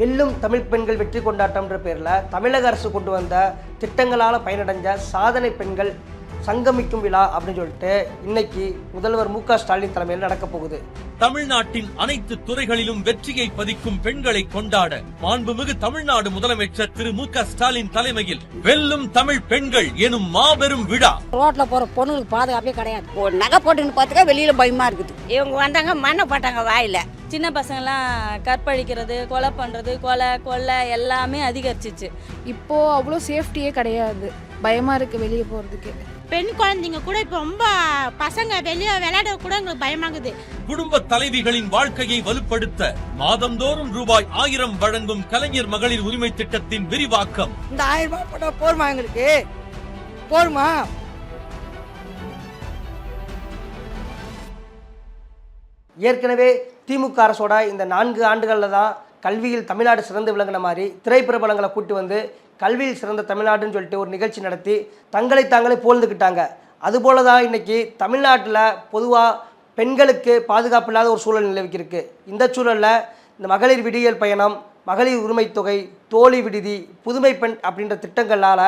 வெல்லும் தமிழ் பெண்கள் வெற்றி கொண்டாட்டம்ன்ற பேரில் தமிழக அரசு கொண்டு வந்த திட்டங்களால் பயனடைஞ்ச சாதனை பெண்கள் சங்கமிக்கும் விழா அப்படின்னு சொல்லிட்டு இன்னைக்கு முதல்வர் மு க ஸ்டாலின் தலைமையில் நடக்க போகுது. தமிழ்நாட்டின் அனைத்து துறைகளிலும் வெற்றியை பதிக்கும் பெண்களை கொண்டாட மாண்புமிகு தமிழ்நாடு முதலமைச்சர் திரு மு க ஸ்டாலின் தலைமையில் வெல்லும் தமிழ் பெண்கள் எனும் மாபெரும் விழா. ரோட்ல போற பொண்ணுங்களுக்கு பாதுகாப்பே கிடையாது. நகை போட்டுன்னு பார்த்துக்க வெளியில பயமா இருக்குது. இவங்க வந்தாங்க மண்ணை போட்டாங்க வாயில. சின்ன பசங்கள்லாம் கற்பழிக்கிறது கொலை பண்ணுறது கொலை கொள்ளை எல்லாமே அதிகரிச்சிச்சு. இப்போ அவ்வளோ சேஃப்டியே கிடையாது. பயமா இருக்கு வெளியே போறதுக்கு. பெண் குழந்தைங்க கூட இப்போ ரொம்ப பசங்க வெளியே விளையாட கூட எங்களுக்கு பயமாகுது. குடும்ப தலைவிகளின் வாழ்க்கையை வலுப்படுத்த மாதந்தோறும் ரூபாய் ஆயிரம் வழங்கும் கலைஞர் மகளிர் உரிமை திட்டத்தின் விரிவாக்கம். இந்த ஆயிரம் ரூபாய் போட்டா போருமா எங்களுக்கு? போருமா? ஏற்கனவே திமுக அரசோட இந்த நான்கு ஆண்டுகளில் தான் கல்வியில் தமிழ்நாடு சிறந்து விளங்கின மாதிரி திரைப்பிரபலங்களை கூட்டி வந்து கல்வியில் சிறந்த தமிழ்நாடுன்னு சொல்லிட்டு ஒரு நிகழ்ச்சி நடத்தி தங்களை தாங்களே போழ்ந்துக்கிட்டாங்க அதுபோல தான் இன்னைக்கு தமிழ்நாட்டில் பொதுவாக பெண்களுக்கு பாதுகாப்பு இல்லாத ஒரு சூழல் நிலவிக்கிருக்கு. இந்த சூழலில் இந்த மகளிர் விடியல் பயணம் மகளிர் உரிமைத் தொகை தோழி விடுதி புதுமை பெண் அப்படின்ற திட்டங்களால்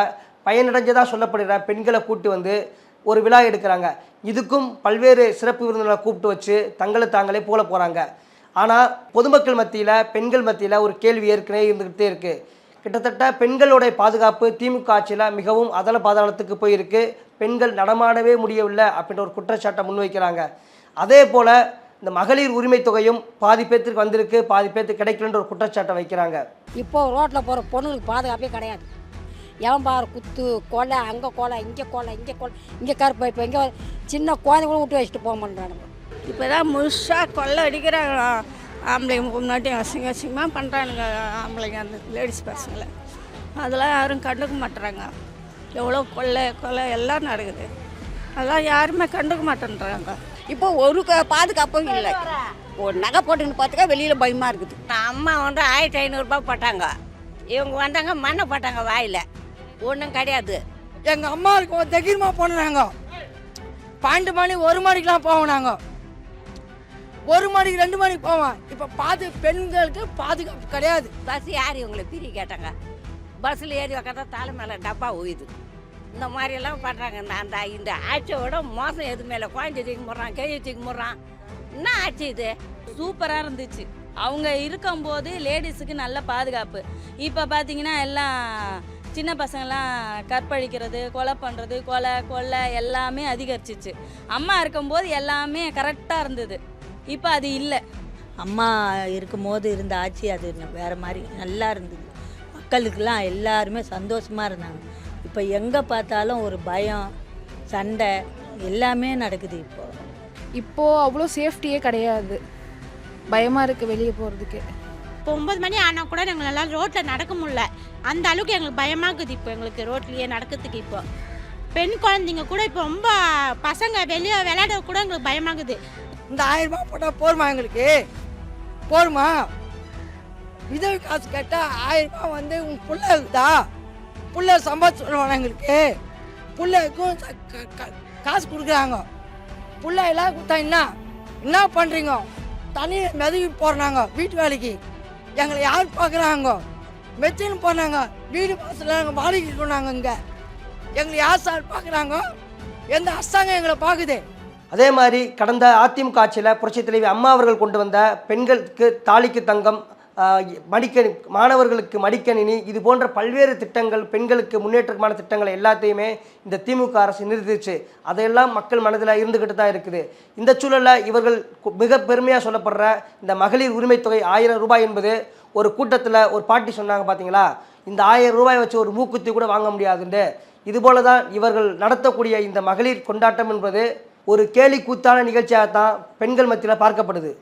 பயனடைஞ்சதாக சொல்லப்படுகிற பெண்களை கூட்டி வந்து ஒரு விழா எடுக்கிறாங்க. இதுக்கும் பல்வேறு சிறப்பு விருந்தினரை கூப்பிட்டு வச்சு தங்களை தாங்களே போல போகிறாங்க ஆனால் பொதுமக்கள் மத்தியில் பெண்கள் மத்தியில் ஒரு கேள்வி ஏற்கனவே இருந்துக்கிட்டே இருக்குது கிட்டத்தட்ட பெண்களுடைய பாதுகாப்பு திமுக ஆட்சியில் மிகவும் அதல பாதாளத்துக்கு போயிருக்கு. பெண்கள் நடமாடவே முடியவில்லை அப்படின்ற ஒரு குற்றச்சாட்டை முன்வைக்கிறாங்க. அதே போல் இந்த மகளிர் உரிமை தொகையும் பாதி பேர்த்துக்கு வந்திருக்கு பாதி பேர்த்துக்கு கிடைக்கலன்ற ஒரு குற்றச்சாட்டை வைக்கிறாங்க. இப்போ ரோட்டில் போகிற பொண்ணுங்களுக்கு பாதுகாப்பே கிடையாது. எவன் பாரு குத்து கொலை அங்கே கொலை இங்கே கொலை இங்கே கொலை இங்கே கருப்பு இப்போ இங்கே சின்ன குழந்தை கூட விட்டு வச்சுட்டு போக மாட்டானுங்க இப்போதான் முழுசாக கொள்ளை அடிக்கிறாங்க. ஆம்பளைங்க முன்னாடி அசிங்க அசிங்கமாக பண்ணுறானுங்க ஆம்பளைங்க அந்த லேடிஸ் பசங்களை. அதெல்லாம் யாரும் கண்டுக்க மாட்டுறாங்க. எவ்வளோ கொள்ளை கொலை எல்லாம் நடக்குது. அதெல்லாம் யாருமே கண்டுக்க மாட்டேன்றாங்க. இப்போ ஒரு பாதுகாப்பும் இல்லை. ஒரு நகை போட்டுன்னு பார்த்துக்க வெளியில பயமா இருக்குது. அம்மா வந்து ஆயிரத்தி ஐநூறுரூபா போட்டாங்க. இவங்க வந்தாங்க மண்ணை போட்டாங்க வாயில. ஒன்றும் கிடையாது. எங்க அம்மாவுக்கு தைரியமா போனாங்க பன்னெண்டு மணி ஒரு மணிக்கெல்லாம் போவோம் நாங்க. ஒரு மணிக்கு ரெண்டு மணிக்கு போவோம். இப்போ பாது பெண்களுக்கு பாதுகாப்பு கிடையாது. பஸ் யார் இவங்களை பிரி கேட்டாங்க. பஸ்ஸில் ஏறி உக்காந்தா தலை மேலே டப்பா உயுது இந்த மாதிரியெல்லாம் பண்ணுறாங்க இந்த அந்த இந்த ஆட்சியோட மோசம் எது மேலே? குழந்தை தூக்கி முடுறான் கையை தூக்கி முடுறான் என்ன ஆட்சி இது? சூப்பராக இருந்துச்சு. அவங்க இருக்கும்போது லேடிஸுக்கு நல்ல பாதுகாப்பு. இப்போ பார்த்தீங்கன்னா எல்லாம் சின்ன பசங்கள்லாம் கற்பழிக்கிறது கொலை பண்ணுறது கொலை கொள்ளை எல்லாமே அதிகரிச்சிச்சு. அம்மா இருக்கும்போது எல்லாமே கரெக்டாக இருந்தது. இப்போ அது இல்லை. அம்மா இருக்கும்போது இருந்த ஆட்சி அது வேறு மாதிரி நல்லா இருந்தது. மக்களுக்கெல்லாம் எல்லாருமே சந்தோஷமாக இருந்தாங்க. இப்போ எங்கே பார்த்தாலும் ஒரு பயம் சண்டை எல்லாமே நடக்குது இப்போ. இப்போ அவ்வளோ சேஃப்டியே கிடையாது. பயமாக இருக்குது வெளியே போகிறதுக்கு இப்போ ஒம்பது மணி ஆனால் கூட எங்களால் ரோட்டில் நடக்க முடியல. அந்த அளவுக்கு எங்களுக்கு பயமாகுது இப்போ எங்களுக்கு ரோட்லேயே நடக்கிறதுக்கு இப்போ. பெண் குழந்தைங்க கூட இப்போ ரொம்ப பசங்க வெளியே விளையாட கூட எங்களுக்கு பயமாகுது இந்த ஆயிரம் ரூபாய் போட்டால் போருமா எங்களுக்கு? போருமா உதவி காசு கேட்டால் ஆயிரம் ரூபாய் வந்து உன் பிள்ளைதா இருக்குதா? புள்ள சம்பாதிச்சு எங்களுக்கு? பிள்ளைக்கும் காசு கொடுக்குறாங்க. பிள்ளை எல்லாம் கொடுத்தா என்ன? என்ன பண்ணுறீங்க தனி மெதவி போடுறாங்க வீட்டு வேலைக்கு. எங்களை யார் பார்க்குறாங்க? மெச்சின்னு போனாங்க. வீடு வாசலில் நாங்கள் வாடகைக்கு சொன்னாங்க இங்கே. எங்களை யார் சார் பார்க்குறாங்க? எந்த அரசாங்கம் எங்களை பார்க்குது. அதே மாதிரி கடந்த அதிமுக ஆட்சியில் புரட்சித் தலைவி அம்மா அவர்கள் கொண்டு வந்த பெண்களுக்கு தாலிக்கு தங்கம் மடிக்கணி மாணவர்களுக்கு மடிக்கணினி இது போன்ற பல்வேறு திட்டங்கள் பெண்களுக்கு முன்னேற்றமான திட்டங்களை எல்லாத்தையுமே இந்த திமுக அரசு நிறுத்திச்சு அதையெல்லாம் மக்கள் மனதில் இருந்துக்கிட்டு தான் இருக்குது. இந்த சூழலில் இவர்கள் மிக பெருமையாக சொல்லப்படுற இந்த மகளிர் உரிமை தொகை ஆயிரம் ரூபாய் என்பது ஒரு கூட்டத்தில் ஒரு பாட்டி சொன்னாங்க பார்த்தீங்களா இந்த ஆயிரம் ரூபாய் வச்சு ஒரு மூக்குத்தி கூட வாங்க முடியாதுண்டு. இதுபோல தான் இவர்கள் நடத்தக்கூடிய இந்த மகளிர் கொண்டாட்டம் என்பது ஒரு கேலி கூத்தான நிகழ்ச்சியாகத்தான் பெண்கள் மத்தியில் பார்க்கப்படுது.